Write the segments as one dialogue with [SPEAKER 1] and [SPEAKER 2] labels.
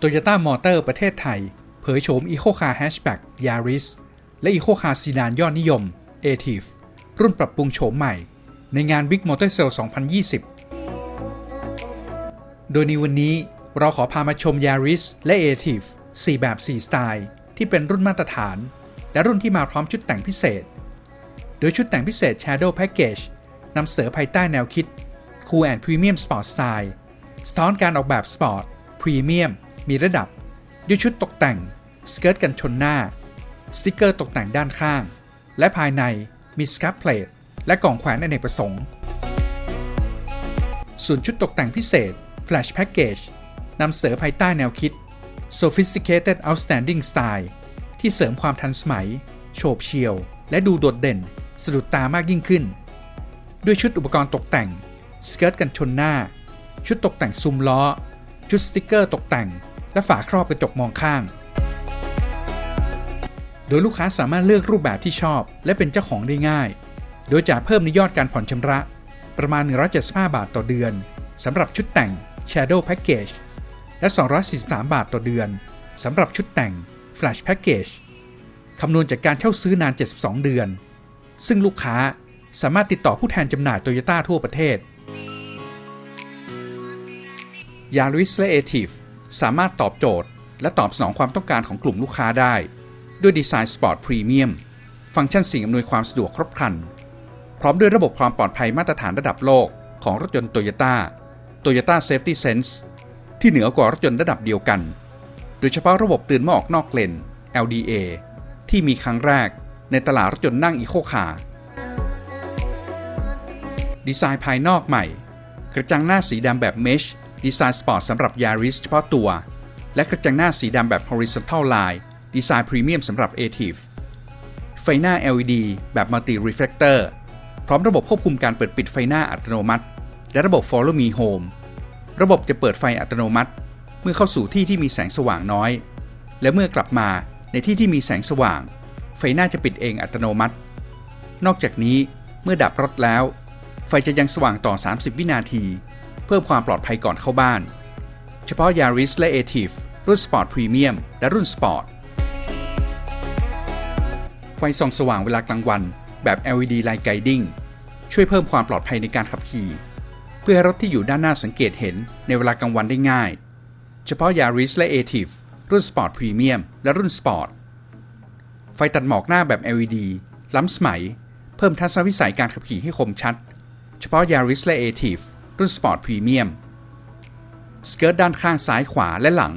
[SPEAKER 1] Toyota Motor ประเทศไทย เผยโฉม Eco Car Hatchback Yaris และ Eco Car Sedan ยอดนิยม a t i v รุ่นปรับปรุงโฉมใหม่ ในงาน Big Motor Sale 2020 โดยในวันนี้เราขอพามาชม Yaris และ a t i v 4 แบบ 4 สไตล์ ที่เป็นรุ่นมาตรฐาน และรุ่นที่มาพร้อมชุดแต่งพิเศษ โดยชุดแต่งพิเศษ Shadow Package นำเสนอภายใต้แนวคิด Cool and Premium Sport Style สะท้อนการออกแบบสปอร์ตพรีเมียม มีระดับด้วยชุดตกแต่ง สเกิร์ตกันชนหน้า สติกเกอร์ตกแต่งด้านข้าง และภายในมีสครับเพลทและกล่องแขวนอเนกประสงค์ ส่วนชุดตกแต่งพิเศษ Flash Package นำเสนอภายใต้แนวคิด Sophisticated Outstanding Style ที่เสริมความทันสมัย โฉบเฉี่ยว และดูโดดเด่น สะดุดตามากยิ่งขึ้น ด้วยชุดอุปกรณ์ตกแต่ง สเกิร์ตกันชนหน้า ชุดตกแต่งซุ้มล้อ ชุดสติกเกอร์ตกแต่ง และฝาครอบกระจกมองข้าง โดยลูกค้าสามารถเลือกรูปแบบที่ชอบ และเป็นเจ้าของได้ง่าย โดยจะเพิ่มในยอดการผ่อนชำระ ประมาณ 175 บาทต่อเดือนสำหรับชุดแต่ง Shadow Package และ 243 บาทต่อเดือนสำหรับชุดแต่ง Flash Package คำนวณจากการเช่าซื้อนาน 72 เดือน ซึ่งลูกค้าสามารถติดต่อผู้แทนจำหน่ายโตโยต้าทั่วประเทศ Yaris และ a t i v สามารถตอบโจทย์ และตอบสนองความต้องการของกลุ่มลูกค้าได้ ด้วยดีไซน์สปอร์ตพรีเมียมฟังก์ชันสิ่งอำนวยความสะดวกครบครัน พร้อมด้วยระบบความปลอดภัยมาตรฐานระดับโลกของรถยนต์โตโยต้า Toyota Safety Sense ที่เหนือกว่ารถยนต์ระดับเดียวกัน โดยเฉพาะระบบเตือนเมื่อออกนอกเลน LDA ที่มีครั้งแรกในตลาดรถยนต์นั่งอีโคคาร์ดีไซน์ภายนอกใหม่ กระจังหน้าสีดำแบบเมช ดีไซน์สปอร์ตสำหรับ Yaris เฉพาะตัว และกระจังหน้าสีดำแบบ Horizontal Line ดีไซน์พรีเมียมสำหรับ a t i v ไฟหน้า LED แบบ Multi Reflector พร้อมระบบควบคุมการเปิดปิดไฟหน้าอัตโนมัติ และระบบ Follow Me Home ระบบจะเปิดไฟอัตโนมัติ เมื่อเข้าสู่ที่ที่มีแสงสว่างน้อย และเมื่อกลับมาในที่ที่มีแสงสว่าง ไฟหน้าจะปิดเองอัตโนมัติ นอกจากนี้เมื่อดับรถแล้ว ไฟจะยังสว่างต่อ 30 วินาที พิ่มความปลอดภัยก่อนเข้าบ้าน เฉพาะ Yaris และ a t i v รุ่น Sport Premium และรุ่น Sport ไฟส่องสว่างเวลากลางวัน แบบ LED Light Guiding ช่วยเพิ่มความปลอดภัยในการขับขี่ เพื่อให้รถที่อยู่ด้านหน้าสังเกตเห็นในเวลากลางวันได้ง่าย เฉพาะ Yaris และ a t i v รุ่น Sport Premium และรุ่น Sport ไฟตัดหมอกหน้าแบบ LED ล้ำสมัย เพิ่มทัศนวิสัยการขับขี่ให้คมชัด เฉพาะ Yaris และ a t i v รุ่น Sport Premium สเกิร์ตด้านข้างซ้ายขวาและหลัง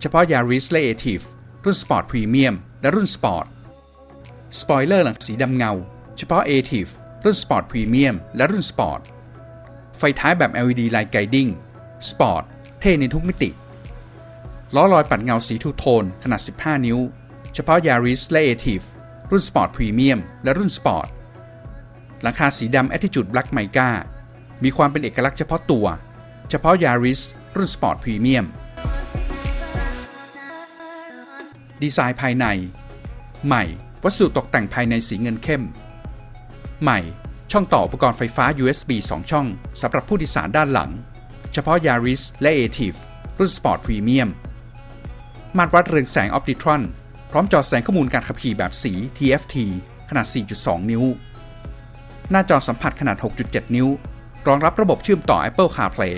[SPEAKER 1] เฉพาะ Yaris และ a t i v รุ่น Sport Premium และรุ่น Sport สปอยเลอร์หลังสีดำเงา เฉพาะ a t i v รุ่น Sport Premium และรุ่น Sport ไฟท้ายแบบ LED Light Guiding Sport เท่ในทุกมิติ ล้อลอยปัดเงาสีทูโทน ขนาด 15 นิ้ว เฉพาะ Yaris และ a t i v รุ่น Sport Premium และรุ่น Sport หลังคาสีดำ Attitude Black Mica มีความเป็นเอกลักษณ์เฉพาะตัว เฉพาะ Yaris รุ่น Sport Premium ดีไซน์ภายใน ใหม่ วัสดุตกแต่งภายในสีเงินเข้ม ใหม่ ช่องต่ออุปกรณ์ไฟฟ้า USB 2 ช่องสำหรับผู้โดยสารด้านหลัง เฉพาะ Yaris และ a t i v รุ่น Sport Premium มาตรวัดเรืองแสง Optitron พร้อมจอแสดงข้อมูลการขับขี่แบบสี TFT ขนาด 4.2 นิ้ว หน้าจอสัมผัสขนาด 6.7 นิ้ว รองรับระบบเชื่อมต่อ Apple CarPlay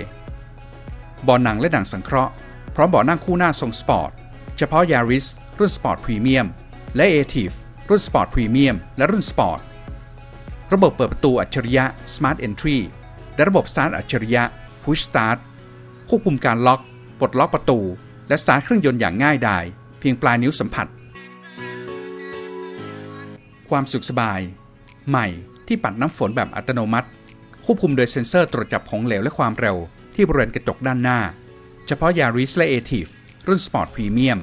[SPEAKER 1] บาะหนังและหนังสังเคราะห์ พร้อมเบาะนั่งคู่หน้าทรงสปอร์ต เฉพาะ Yaris รุ่น Sport Premium และ a t i v รุ่น Sport Premium และรุ่น Sport ระบบเปิดประตูอัจฉริยะ Smart Entry และระบบ Start อัจฉริยะ Push Start ควบคุมการล็อก ปลดล็อกประตู และสตาร์ทเครื่องยนต์อย่างง่ายดาย เพียงปลายนิ้วสัมผัส ความสุขสบาย ใหม่ที่ปัดน้ำฝนแบบอัตโนมัติ ควบคุมโดยเซ็นเซอร์ตรวจจับของเหลวและความเร็ว ที่บริเวณกระจกด้านหน้า เฉพาะ Yaris และ a t i v รุ่น Sport Premium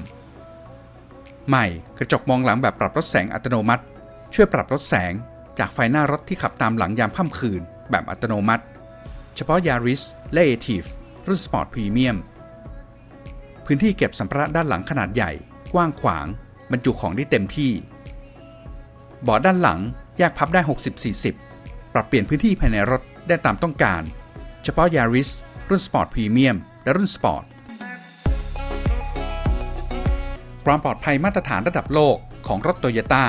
[SPEAKER 1] ใหม่กระจกมองหลังแบบปรับลดแสงอัตโนมัติ ช่วยปรับลดแสง จากไฟหน้ารถที่ขับตามหลังยามค่ำคืน แบบอัตโนมัติ เฉพาะ Yaris และ a t i v รุ่น Sport Premium พื้นที่เก็บสัมภาระด้านหลังขนาดใหญ่ กว้างขวาง บรรจุของได้เต็มที่เบาะด้านหลังแยกพับได้ 60-40 ปรับเปลี่ยนพื้นที่ภายในรถ ได้ตามต้องการ เฉพาะ Yaris รุ่น Sport Premium และรุ่น Sport ความปลอดภัยมาตรฐานระดับโลกของรถโตโยต้า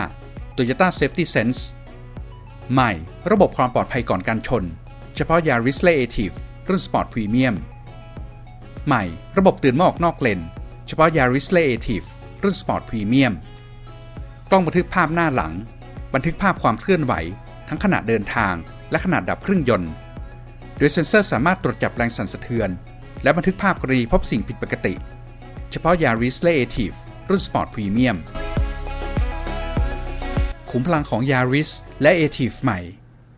[SPEAKER 1] Toyota Safety Sense ใหม่ระบบความปลอดภัยก่อนการชน เฉพาะ Yaris l a t i v e รุ่น Sport Premium ใหม่ระบบเตือนมื่ออกนอกเลน เฉพาะ Yaris l a t i v e รุ่น Sport Premium กล้องบันทึกภาพหน้าหลัง บันทึกภาพความเคลื่อนไหว ทั้งขณะเดินทาง และขณะดับเครื่องยนต์ โดยเซ็นเซอร์สามารถตรวจจับแรงสั่นสะเทือน และบันทึกภาพกรณีพบสิ่งผิดปกติ เฉพาะ Yaris l a t i v e รุ่น Sport Premium ขุมพลังของ Yaris และ a t i v ใหม่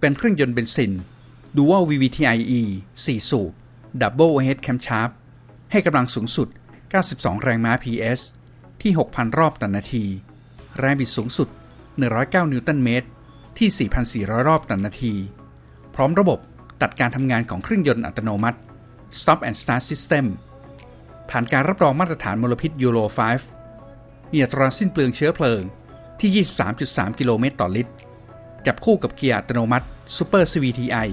[SPEAKER 1] เป็นเครื่องยนต์เบนซิน Dual VVTi-e 4 สูบ Double Overhead Camshaft ให้กำลังสูงสุด 92 แรงม้า PS ที่ 6,000 รอบต่อนาที แรงบิดสูงสุด 109 นิวตันเมตร ที่ 4,400 รอบต่อนาที พร้อมระบบตัดการทำงานของเครื่องยนต์อัตโนมัติ Stop and Start System ผ่านการรับรองมาตรฐานมลพิษยูโร 5 มีอัตราสิ้นเปลืองเชื้อเพลิงที่ 23.3 กิโลเมตรต่อลิตร จับคู่กับเกียร์อัตโนมัติ Super CVTi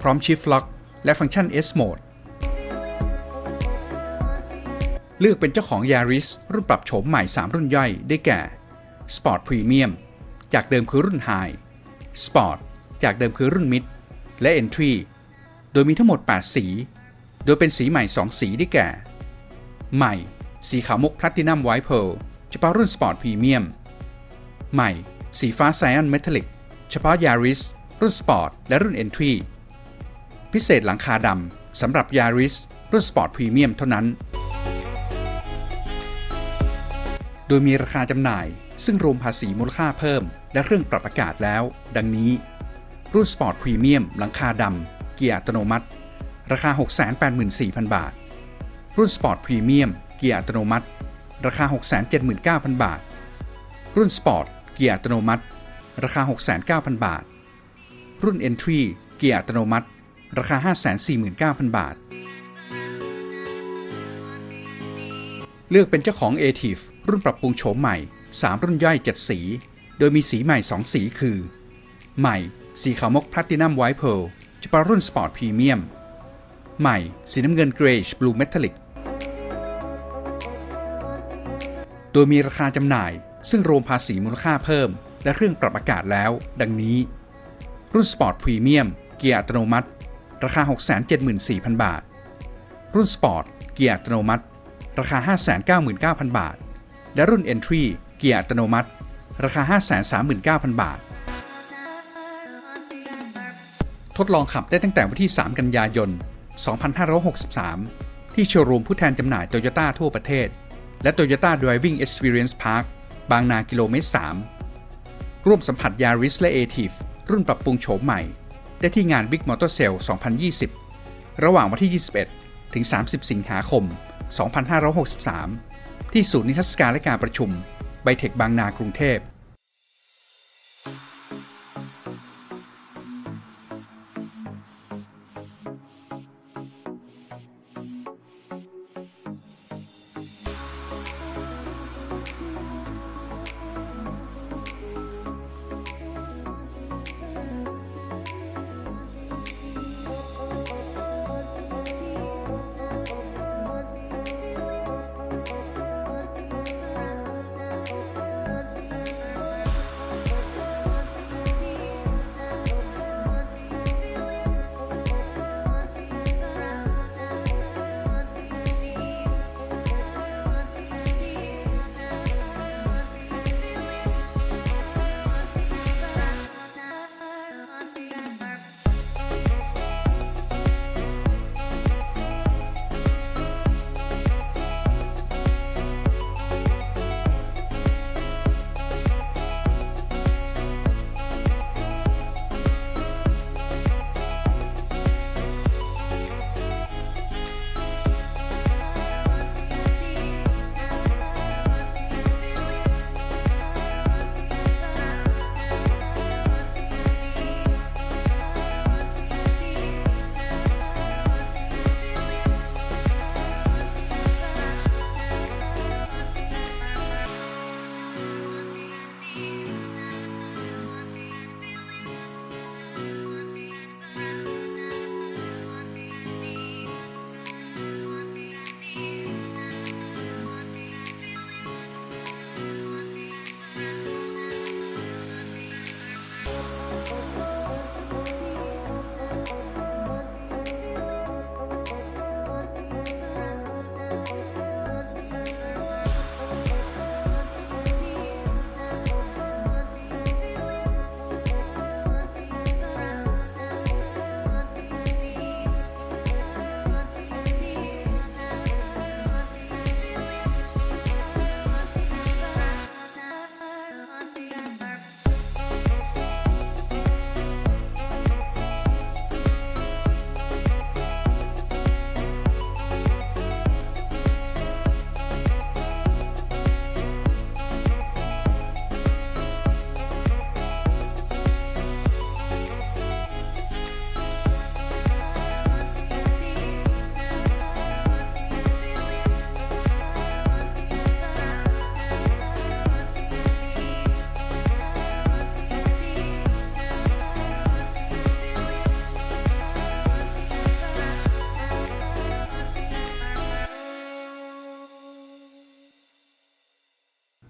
[SPEAKER 1] พร้อม Shift Lock และฟังก์ชัน S Mode เลือกเป็นเจ้าของ Yaris รุ่นปรับโฉมใหม่ 3 รุ่นย่อยได้แก่ Sport Premium จากเดิมคือรุ่น High Sport จากเดิมคือรุ่น Mid และ Entry โดยมีทั้งหมด 8 สี โดยเป็นสีใหม่ 2 สีได้แก่ ใหม่ สีขาวมุก Platinum White Pearl เฉพาะรุ่น Sport Premium ใหม่ สีฟ้า Cyan Metallic เฉพาะ Yaris รุ่น Sport และรุ่น Entry พิเศษหลังคาดำสำหรับ Yaris รุ่น Sport Premium เท่านั้น โดยมีราคาจำหน่ายซึ่งรวมภาษีมูลค่าเพิ่ม และเครื่องปรับอากาศแล้ว ดังนี้ รุ่น Sport Premium หลังคาดำเกียร์อัตโนมัติ ราคา 684,000 บาท รุ่น Sport Premium เกียร์อัตโนมัติ ราคา 679,000 บาท รุ่น Sport เกียร์อัตโนมัติ ราคา 609,000 บาท รุ่น Entry เกียร์อัตโนมัติ ราคา 549,000 บาท เลือกเป็นเจ้าของ a t i v รุ่นปรับปรุงโฉมใหม่ 3 รุ่นย่อย 7 สี โดยมีสีใหม่ 2 สีคือ ใหม่ สีขาวมก Platinum White Pearl เฉพาะรุ่น Sport Premium ใหม่ สีน้ำเงิน Grayish Blue Metallic โดยมีราคาจำหน่าย ซึ่งรวมภาษีมูลค่าเพิ่ม และเครื่องปรับอากาศแล้ว ดังนี้ รุ่น Sport Premium เกียร์อัตโนมัติ ราคา 674,000 บาท รุ่น Sport เกียร์อัตโนมัติ ราคา 599,000 บาท และรุ่น Entry เกียร์อัตโนมัติ ราคา 539,000 บาท ทดลองขับได้ตั้งแต่วันที่ 3 กันยายน 2563 ที่โชว์รูมผู้แทนจำหน่ายโตโยต้าทั่วประเทศ และ Toyota Driving Experience Park บางนากิโลเมตร 3 ร่วมสัมผัส Yaris และ a t i v รุ่นปรับปรุงโฉมใหม่ ได้ที่งาน Big Motor Sale 2020 ระหว่างวันที่ 21 ถึง 30 สิงหาคม 2563 ที่ศูนย์นิทรรศการและการประชุม เทคบางนากรุงเทพ